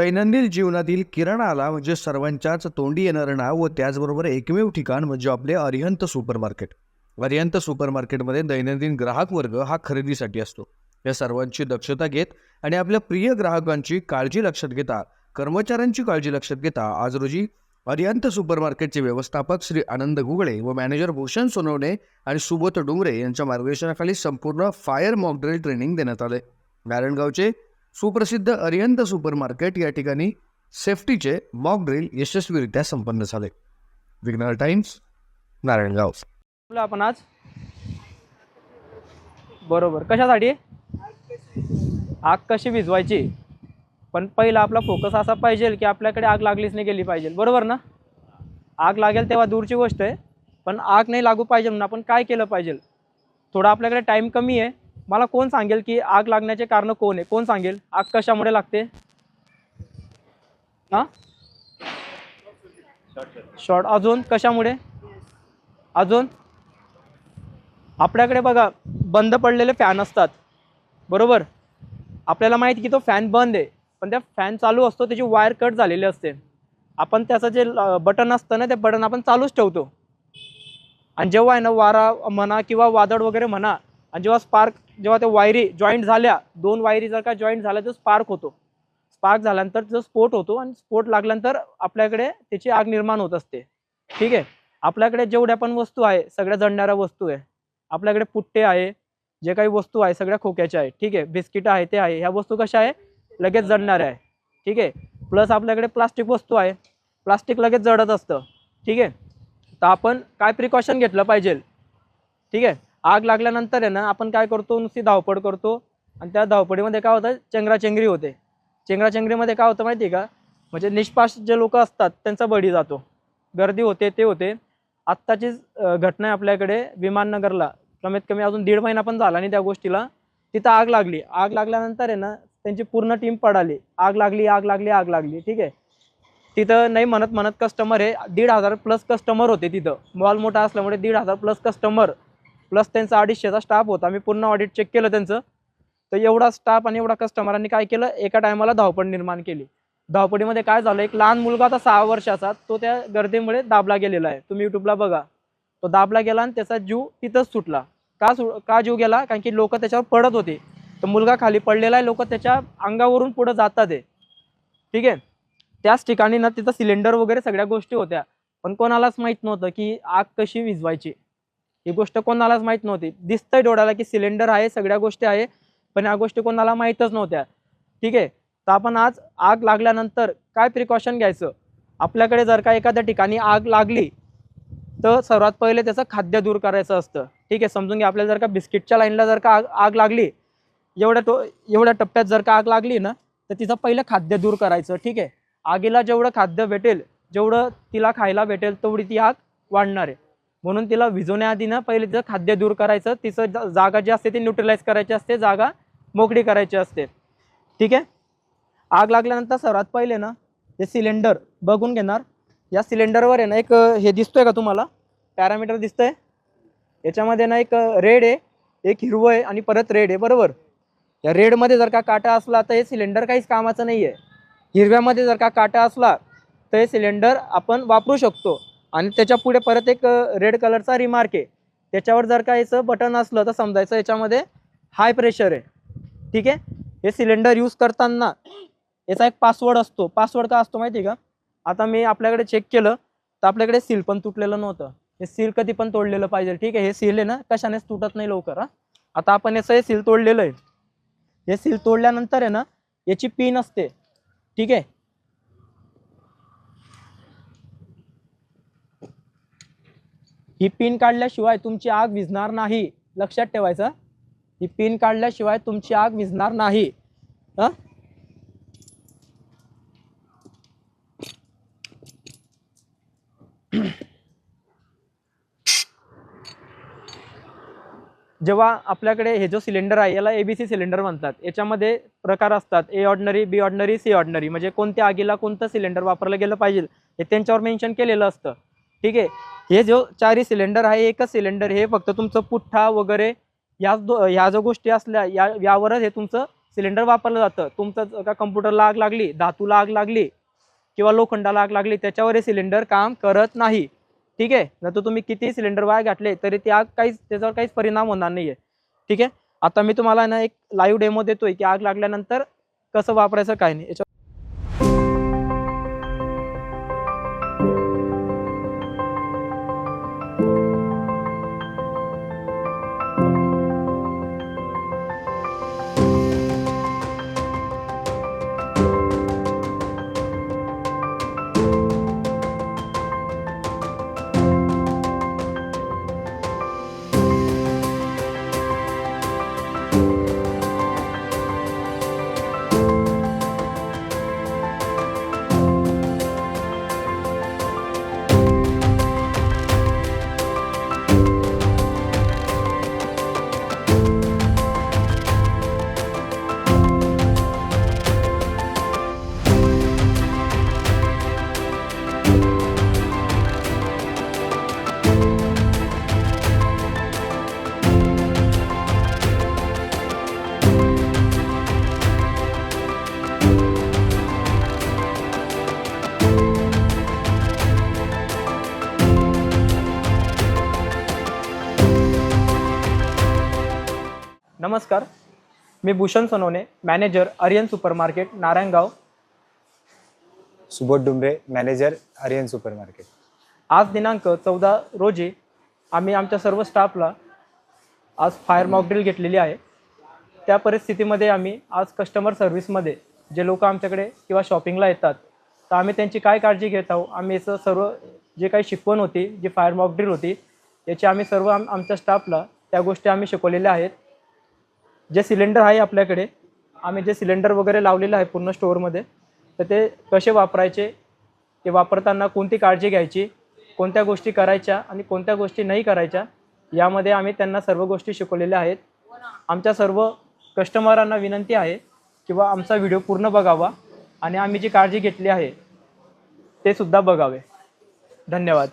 दैनंदिन जीवनातील किराणाला म्हणजे सर्वांच्याच तोंडी येणारं नाव व त्याचबरोबर एकमेव ठिकाण म्हणजे आपले Arihant super market Arihant super मार्केटमध्ये दैनंदिन ग्राहक वर्ग हा खरेदीसाठी असतो. या सर्वांची दक्षता घेत आणि आपल्या प्रिय ग्राहकांची काळजी लक्षात घेता कर्मचाऱ्यांची काळजी लक्षात घेता आज रोजी अरिहंत सुपर मार्केटचे व्यवस्थापक श्री आनंद गुगळे व मॅनेजर भूषण सोनवणे आणि सुबोध डोंगरे यांच्या मार्गदर्शनाखाली संपूर्ण फायर मॉकड्रिल ट्रेनिंग देण्यात आले. नारायणगावचे सुप्रसिद्ध अरियंत सुपर मार्केट या ठिकाणी सेफ्टीचे मॉक ड्रिल यशस्वीरित्या संपन्न झाले. विग्नर टाइम्स नारायणगाव बोला आपण आज. बरोबर. कशासाठी? आग कशी भिजवायची? पण पहिला आपला फोकस असा पाहिजे की आपल्याकडे आग लागलीच नाही गेली पाहिजे. बरोबर ना? आग लागेल तेव्हा दूरची गोष्ट आहे पण आग नाही लागू पाहिजे म्हणून आपण काय केलं पाहिजे? थोडा आपल्याकडे टाईम कमी आहे. मला कोण सांगेल की आग लागण्याचे कारण कोण आहे? कोण सांगेल? आग कशामुळे लागते? हां? शॉर्ट अजून? कशामुळे? अजून? आपल्याकडे बघा बंद पडलेले फॅन असतात. बरोबर? आपल्याला माहिती की तो फॅन बंद आहे. पण त्या फॅन चालू असतो त्याची वायर कट झालेली असते. आपण त्याचं जे बटन असतं ना ते बटन आपण चालूच ठेवतो. आणि जेव्हा आहे ना वारा म्हणा किंवा वादळ वगैरे म्हणा आणि जेव्हा स्पार्क जेव्हा त्या वायरी जॉईंट झाल्या दोन वायरी जर का जॉईंट झाल्या तर स्पार्क होतो. स्पार्क झाल्यानंतर जो स्फोट होतो आणि स्फोट लागल्यानंतर आपल्याकडे त्याची आग निर्माण होत असते. ठीक आहे? आपल्याकडे जेवढ्या पण वस्तू आहे सगळ्या जळणाऱ्या वस्तू आहे. आपल्याकडे पुट्टे आहे जे काही वस्तू आहे सगळ्या खोक्याच्या आहे ठीक आहे? बिस्किटं आहे ते आहे. ह्या वस्तू कशा आहे? लगेच जळणाऱ्या आहे ठीक आहे? प्लस आपल्याकडे प्लास्टिक वस्तू आहे. प्लास्टिक लगेच जडत असतं. ठीक आहे? तर आपण काय प्रिकॉशन घेतलं पाहिजे? ठीक आहे? आग लागल्यानंतर आहे ना आपण काय करतो नुसती धावपळ करतो. आणि त्या धावपळीमध्ये काय होतं चेंगराचेंगरी होते. चेंगराचेंगरीमध्ये काय होतं माहिती आहे का? म्हणजे निष्पास जे लोक असतात त्यांचा बळी जातो. गर्दी होते ते होते. आत्ताचीच घटना आहे आपल्याकडे विमाननगरला. कमीत कमी अजून दीड महिना पण झाला नाही त्या गोष्टीला. तिथं आग लागली. आग लागल्यानंतर आहे ना त्यांची पूर्ण टीम पडाली. आग लागली आग लागली आग लागली. ठीक आहे? तिथं नाही म्हणत म्हणत कस्टमर हे दीड हजार प्लस कस्टमर होते तिथं. मॉल मोठा असल्यामुळे दीड हजार प्लस कस्टमर प्लस त्यांचा अडीचशेचा स्टाफ होता. मी पूर्ण ऑडिट चेक केलं त्यांचं. तर एवढा स्टाफ आणि एवढा कस्टमरांनी काय केलं? एका टायमाला धावपळ निर्माण केली. धावपळीमध्ये काय झालं? एक लहान मुलगा आता सहा वर्षाचा. तो त्या गर्दीमुळे दाबला गेलेला आहे. तुम्ही युट्यूबला बघा. तो दाबला गेला आणि त्याचा जीव तिथंच सुटला. का सु का जीव गेला? कारण की लोक त्याच्यावर पडत होते. तर मुलगा खाली पडलेला आहे. लोक त्याच्या अंगावरून पुढं जातात आहे ठीक आहे? त्याच ठिकाणी ना तिथं सिलेंडर वगैरे सगळ्या गोष्टी होत्या. पण कोणालाच माहीत नव्हतं की आग कशी विजवायची ही गोष्ट कोणालाच माहीत नव्हती. दिसतंय डोळ्याला की सिलेंडर आहे सगळ्या गोष्टी आहे पण या गोष्टी कोणाला माहीतच नव्हत्या. ठीक आहे? तर आपण आज आग लागल्यानंतर काय प्रिकॉशन घ्यायचं? आपल्याकडे जर का एखाद्या ठिकाणी आग लागली तर सर्वात पहिले त्याचं खाद्य दूर करायचं असतं. ठीक आहे? समजून घ्या आपल्याला जर का बिस्किटच्या लाईनला जर का आग आग लागली एवढ्या टो एवढ्या टप्प्यात जर का आग लागली ना तर तिचं पहिलं खाद्य दूर करायचं. ठीक आहे? आगीला जेवढं खाद्य भेटेल जेवढं तिला खायला भेटेल तेवढी ती आग वाढणार आहे. म्हणून तिला विझवण्याआधी ना पहिले तिचं खाद्य दूर करायचं तिचं जागा जी असते ती न्यूट्रलाइज करायची असते जागा मोकळी करायची असते. ठीक आहे? आग लागल्यानंतर सर्वात पहिले ना हे सिलेंडर बघून घेणार. या सिलेंडरवर आहे ना एक हे दिसतोय का तुम्हाला? पॅरामीटर दिसतंय. याच्यामध्ये ना एक रेड आहे एक हिरवं आहे आणि परत रेड आहे बरोबर? या रेडमध्ये जर का काटा असला तर हे सिलेंडर काहीच कामाचं नाही आहे हिरव्यामध्ये जर का काटा असला तर हे सिलेंडर आपण वापरू शकतो. आणि त्याच्या पुढे परत एक रेड कलरचा रिमार्क आहे. त्याच्यावर जर का याचं बटन असलं तर समजायचं याच्यामध्ये हाय प्रेशर आहे. ठीक आहे? हे सिलेंडर यूज करताना याचा एक पासवर्ड असतो. पासवर्ड का असतो माहिती आहे का? आता मी आपल्याकडे चेक केलं तर आपल्याकडे सील पण तुटलेलं नव्हतं. हे सील कधी पण तोडलेलं पाहिजे. ठीक आहे? हे सील आहे ना कशानेच तुटत नाही लवकर हा. आता आपण याचं हे सील तोडलेलं आहे. हे सील तोडल्यानंतर आहे ना याची पिन असते. ठीक आहे? ही पिन काढल्याशिवाय तुमची आग विझणार नाही. लक्षात ठेवायचं ही? पिन काढल्याशिवाय तुमची आग विझणार नाही. हां? जेव्हा आपल्याकडे हे जो सिलेंडर आहे याला एबीसी सिलेंडर म्हणतात. याच्यामध्ये प्रकार असतात A ordinary B ordinary C ordinary म्हणजे कोणत्या आगीला कोणतं सिलेंडर वापरलं गेलं पाहिजे हे त्यांच्यावर मेन्शन केलेलं असतं. ठीक आहे? हे जो चारही सिलेंडर आहे एकच सिलेंडर हे फक्त तुमचं पुठ्ठा वगैरे या दो ह्या ज्या गोष्टी असल्या या यावरच हे तुमचं सिलेंडर वापरलं जातं. तुमचं जर का कम्प्युटरला आग लागली धातूला आग लागली किंवा लोखंडाला आग लागली त्याच्यावर हे सिलेंडर काम करत नाही. ठीक आहे? नाही तर तुम्ही किती सिलेंडर वाया घातले तरी ते आग काहीच त्याच्यावर काहीच परिणाम होणार नाही आहे ठीक आहे? आता मी तुम्हाला ना एक लाईव्ह डेमो देतोय की आग लागल्यानंतर कसं वापरायचं काय नाही. नमस्कार. मी Bhushan Sonawane manager Aryan supermarket Narayangaon. Subodh Dumbre manager Aryan supermarket आज दिनांक चौदा रोजी आम्ही आमच्या सर्व स्टाफला आज फायर मॉक ड्रिल घेतलेली आहे. त्या परिस्थितीमध्ये आम्ही आज कस्टमर सर्व्हिसमध्ये जे लोक आमच्याकडे किंवा शॉपिंगला येतात तर आम्ही त्यांची काय काळजी घेत आहोत? आम्ही याचं सर्व जे काही शिकवण होती जी फायर मॉक ड्रिल होती याची आम्ही सर्व आम आमच्या स्टाफला त्या गोष्टी आम्ही शिकवलेल्या आहेत. जे सिलेंडर आहे आपल्याकडे आम्ही जे सिलेंडर वगैरे लावलेलं आहे पूर्ण स्टोअरमध्ये तर ते कसे वापरायचे ते वापरताना कोणती काळजी घ्यायची कोणत्या गोष्टी करायच्या आणि कोणत्या गोष्टी नाही करायच्या यामध्ये आम्ही त्यांना सर्व गोष्टी शिकवलेल्या आहेत. आमच्या सर्व कस्टमरांना विनंती आहे किंवा आमचा व्हिडिओ पूर्ण बघावा आणि आम्ही जी काळजी घेतली आहे ते सुद्धा बघावे. धन्यवाद.